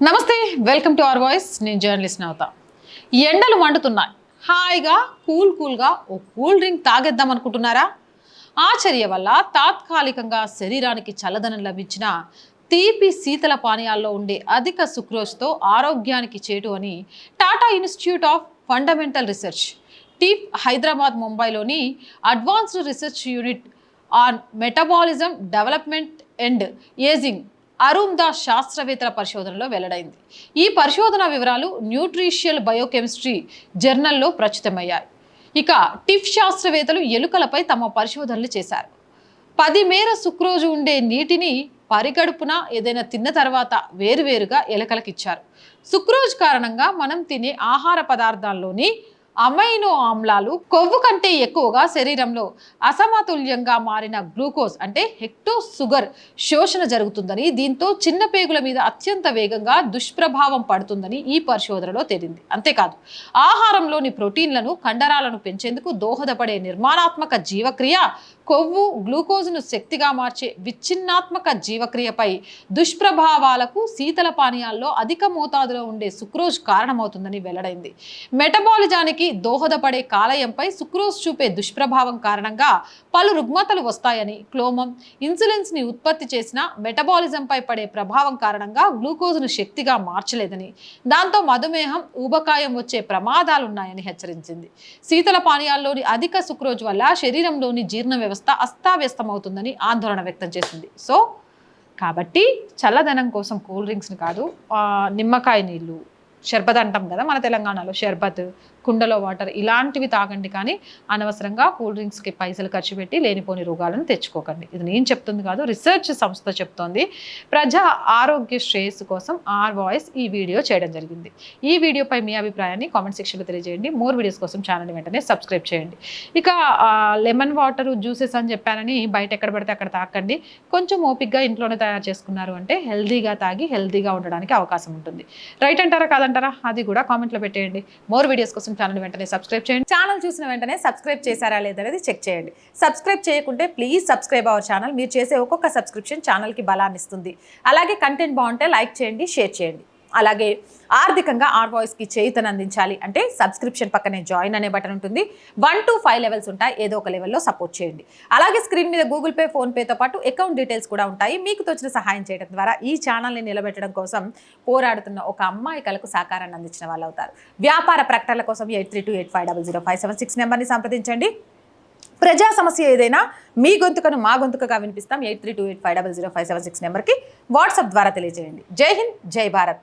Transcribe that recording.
నమస్తే welcome to our voice. నేను journalist Navata. ఎండలు మండుతున్నాయి. హాయిగా కూల్ కూల్గా ఓ కూల్ డ్రింక్ తాగేద్దాం అనుకుంటున్నారా? ఆ చర్య వల్ల తాత్కాలికంగా శరీరానికి చల్లదనం లభించిన తీపి శీతల పానీయాల్లో ఉండే అధిక సుక్రోజ్తో ఆరోగ్యానికి చేటు అని Tata institute of fundamental research టీప్ Hyderabad ముంబైలోని advanced research unit on metabolism development and ageing Arun Das శాస్త్రవేత్తల పరిశోధనలో వెల్లడైంది. ఈ పరిశోధన వివరాలు న్యూట్రిషియల్ బయోకెమిస్ట్రీ జర్నల్లో ప్రచురితమయ్యాయి. ఇక టిఫ్ శాస్త్రవేత్తలు ఎలుకలపై తమ పరిశోధనలు చేశారు. పది మేర సుక్రోజు ఉండే నీటిని పరిగడుపున ఏదైనా తిన్న తర్వాత వేరువేరుగా ఎలకలకిచ్చారు. సుక్రోజ్ కారణంగా మనం తినే ఆహార పదార్థాల్లోని అమైనో ఆమ్లాలు కొవ్వు కంటే ఎక్కువగా శరీరంలో అసమతుల్యంగా మారిన గ్లూకోజ్ అంటే హెక్టో షుగర్ శోషణ జరుగుతుందని దీంతో చిన్న పేగుల మీద అత్యంత వేగంగా దుష్ప్రభావం పడుతుందని ఈ పరిశోధనలో తేలింది. అంతేకాదు ఆహారంలోని ప్రోటీన్లను కండరాలను పెంచేందుకు దోహదపడే నిర్మాణాత్మక జీవక్రియ కొవ్వు గ్లూకోజ్ను శక్తిగా మార్చే విచ్ఛిన్నాత్మక జీవక్రియపై దుష్ప్రభావాలకు శీతల పానీయాల్లో అధిక మోతాదులో ఉండే సుక్రోజ్ కారణమవుతుందని వెల్లడైంది. మెటబాలిజానికి దోహదపడే కాలయంపై సుక్రోజ్ చూపే దుష్ప్రభావం కారణంగా పలు రుగ్మతలు వస్తాయని క్లోమం ఇన్సులిన్స్ని ఉత్పత్తి చేసిన మెటబాలిజంపై పడే ప్రభావం కారణంగా గ్లూకోజ్ను శక్తిగా మార్చలేదని. దాంతో మధుమేహం ఊబకాయం వచ్చే ప్రమాదాలున్నాయని హెచ్చరించింది. శీతల పానీయాల్లోని అధిక సుక్రోజ్ వల్ల శరీరంలోని జీర్ణ వ్యవస్థ అస్తావ్యస్తమవుతుందని ఆందోళన వ్యక్తం చేసింది. సో కాబట్టి చల్లదనం కోసం కూల్ డ్రింక్స్ని కాదు నిమ్మకాయ నీళ్ళు షర్బత్ అంటాం కదా మన తెలంగాణలో షర్బత్ కుండలో వాటర్ ఇలాంటివి తాగండి కానీ అనవసరంగా కూల్ డ్రింక్స్కి పైసలు ఖర్చు పెట్టి లేనిపోని రోగాలను తెచ్చుకోకండి. ఇది నేను చెప్తుంది కాదు రీసెర్చ్ సంస్థ చెప్తోంది. ప్రజా ఆరోగ్య శ్రేయస్సు కోసం ఆర్ వాయిస్ ఈ వీడియో చేయడం జరిగింది. ఈ వీడియోపై మీ అభిప్రాయాన్ని కామెంట్ సెక్షన్లో తెలియజేయండి. మోర్ వీడియోస్ కోసం ఛానల్ వెంటనే సబ్స్క్రైబ్ చేయండి. ఇక లెమన్ వాటర్ జ్యూసెస్ అని చెప్పానని బయట ఎక్కడ పడితే అక్కడ తాకండి. కొంచెం ఓపిక్గా ఇంట్లోనే తయారు చేసుకున్నారు అంటే హెల్దీగా తాగి హెల్దీగా ఉండడానికి అవకాశం ఉంటుంది. రైట్ అంటారా కాదంటారా? అది కూడా కామెంట్లో పెట్టేయండి. మోర్ వీడియోస్ కోసం ఛానల్ వెంటనే సబ్స్క్రైబ్ చేయండి. ఛానల్ చూసిన వెంటనే సబ్స్క్రైబ్ చేశారా లేదనేది చెక్ చేయండి. సబ్స్క్రైబ్ చేయకుంటే ప్లీజ్ సబ్స్క్రైబ్ అవర్ ఛానల్. మీరు చేసే ఒక్కొక్క సబ్స్క్రిప్షన్ ఛానల్కి బలాన్ని ఇస్తుంది అలాగే కంటెంట్ బాగుంటే లైక్ చేయండి షేర్ చేయండి. అలాగే ఆర్థికంగా ఆర్ వాయిస్కి చేయుతను అందించాలి అంటే సబ్స్క్రిప్షన్ పక్కనే జాయిన్ అనే బటన్ ఉంటుంది. వన్ టు ఫైవ్ లెవెల్స్ ఉంటాయి. ఏదో ఒక లెవెల్లో సపోర్ట్ చేయండి. అలాగే స్క్రీన్ మీద గూగుల్ పే ఫోన్పేతో పాటు అకౌంట్ డీటెయిల్స్ కూడా ఉంటాయి. మీకు తోచిన సహాయం చేయడం ద్వారా ఈ ఛానల్ని నిలబెట్టడం కోసం పోరాడుతున్న ఒక అమ్మాయి కలకు సహకారాన్ని అందించిన వాళ్ళు అవుతారు. వ్యాపార ప్రకటనల కోసం eight three two eight five double zero five seven six నెంబర్ని సంప్రదించండి. ప్రజా సమస్య ఏదైనా మీ గొంతుకను మా గొంతుకగా వినిపిస్తాం. Eight three two eight five double zero five seven six నెంబర్కి వాట్సాప్ ద్వారా తెలియజేయండి. జై హింద్ జై భారత్.